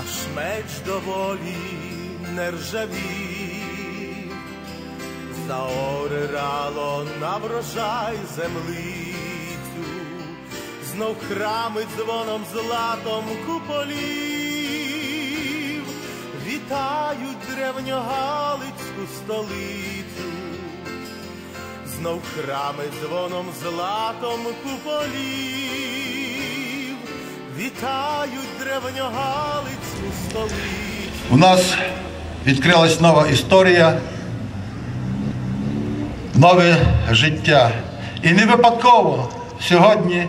наш меч доволі не ржавів, заорирало на врожай землицю, знов храми дзвоном златом куполів, вітають древньогалицьку столицю, знов храми дзвоном златом куполів, вітають древньогалицьку столицю. У нас відкрилась нова історія, нове життя. І не випадково сьогодні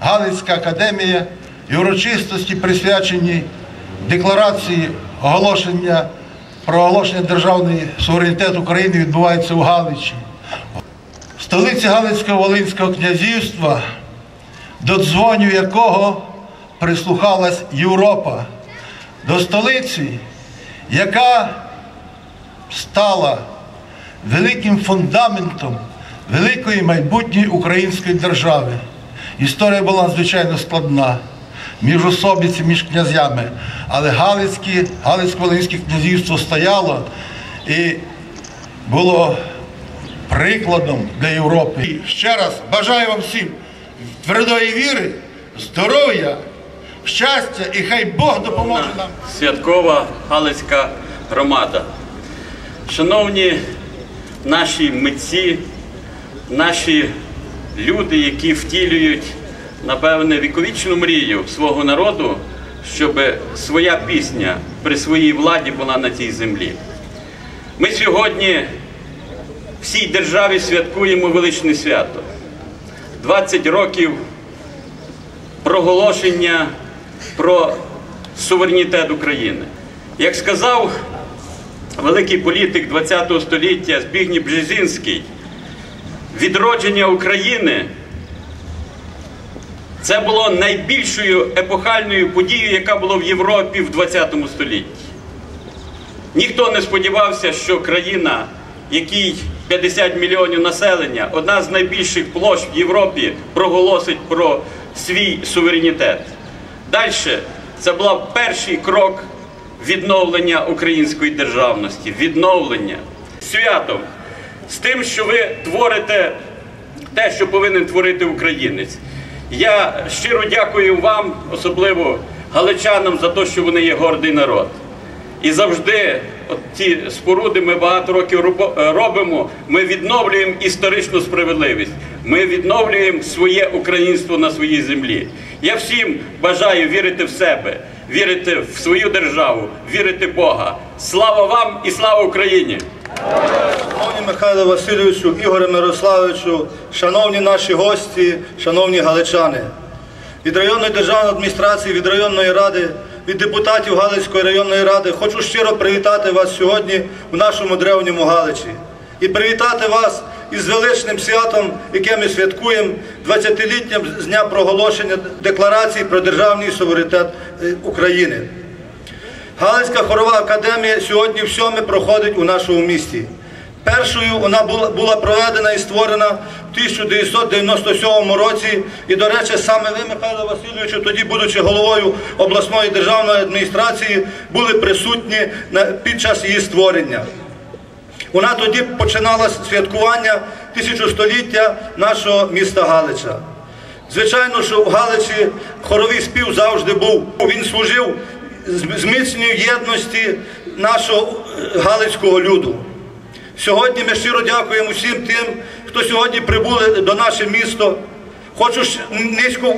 Галицька академія і урочистості присвячені декларації оголошення про оголошення державної суверенітету України відбуваються у Галичі. В столиці Галицького Волинського князівства, до дзвоню якого прислухалась Європа, до столиці, яка стала великим фундаментом великої майбутньої української держави. Історія була надзвичайно складна між особиці, між князями, але Галицько-Волинське князівство стояло і було прикладом для Європи. І ще раз бажаю вам всім твердої віри, здоров'я, щастя і хай Бог допоможе нам. святкова Галицька громада. Шановні наші митці, наші люди, які втілюють, напевне, віковічну мрію свого народу, щоб своя пісня при своїй владі була на цій землі. Ми сьогодні всій державі святкуємо величне свято. 20 років проголошення про суверенітет України. Як сказав великий політик ХХ століття Збігній Бжезінський, відродження України це було найбільшою епохальною подією, яка була в Європі в ХХ столітті. Ніхто не сподівався, що країна, якій 50 мільйонів населення, одна з найбільших площ в Європі, проголосить про свій суверенітет. Далі це був перший крок відновлення української державності, відновлення святом з тим, що ви творите те, що повинен творити українець. Я щиро дякую вам, особливо галичанам, за те, що вони є гордий народ. І завжди от ці споруди ми багато років е, робимо. Ми відновлюємо історичну справедливість. Ми відновлюємо своє українство на своїй землі. Я всім бажаю вірити в себе, вірити в свою державу, вірити в Бога. Слава вам і слава Україні! Шановні Михайло Васильовичу, Ігоре Мирославовичу, шановні наші гості, шановні галичани. Від районної державної адміністрації, від районної ради, від депутатів Галицької районної ради хочу щиро привітати вас сьогодні в нашому древньому Галичі. І привітати вас із величним святом, яке ми святкуємо 20-літтям з дня проголошення декларації про державний суверенітет е, України. Галицька хорова академія сьогодні в сьоме проходить у нашому місті. Першою вона була проведена і створена в 1997 році. І, до речі, саме ви, Михайло Васильовичу, тоді, будучи головою обласної державної адміністрації, були присутні під час її створення. Вона тоді починала святкування тисячостоліття нашого міста Галича. Звичайно, що в Галичі хоровий спів завжди був. Він служив зміцненню єдності нашого е, галицького люду. Сьогодні ми щиро дякуємо всім тим, хто сьогодні прибули до наше місто. Хочу низько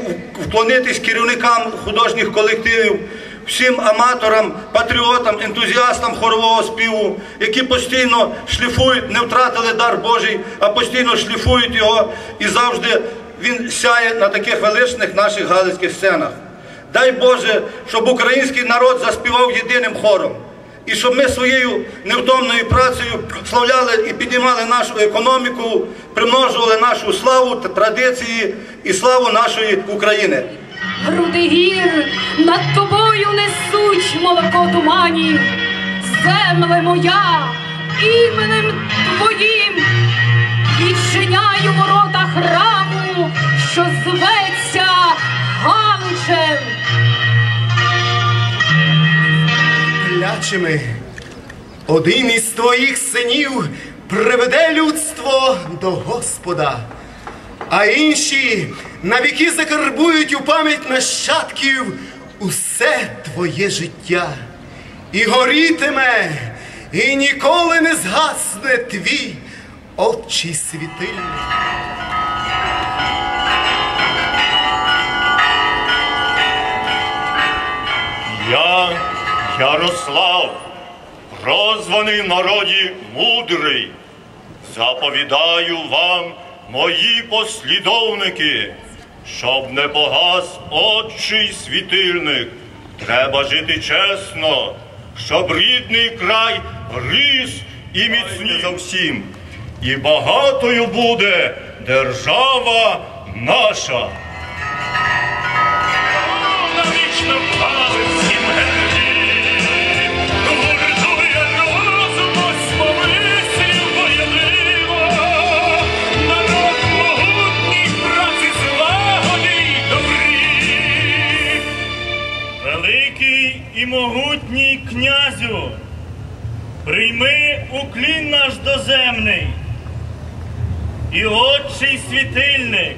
вклонитись керівникам художніх колективів, всім аматорам, патріотам, ентузіастам хорового співу, які постійно шліфують, не втратили дар Божий, а постійно шліфують його і завжди він сяє на таких величних наших галицьких сценах. Дай Боже, щоб український народ заспівав єдиним хором. І щоб ми своєю невтомною працею славляли і піднімали нашу економіку, примножували нашу славу традиції і славу нашої України. Груди гір над тобою несуть молоко туманів. Земле моя, іменем твоїм відчиняю ворота храму, що зветься Галичем. терплячими. Один із твоїх синів приведе людство до Господа, а інші навіки закарбують у пам'ять нащадків усе твоє життя. І горітиме, і ніколи не згасне твій отчий світильник. Я, Ярослав, прозваний в народі мудрий, заповідаю вам, мої послідовники, щоб не погас отчий світильник. Треба жити чесно, щоб рідний край ріс і міцній за всім. І багатою буде держава наша. Навічно пали прийми уклін наш доземний, і отчий світильник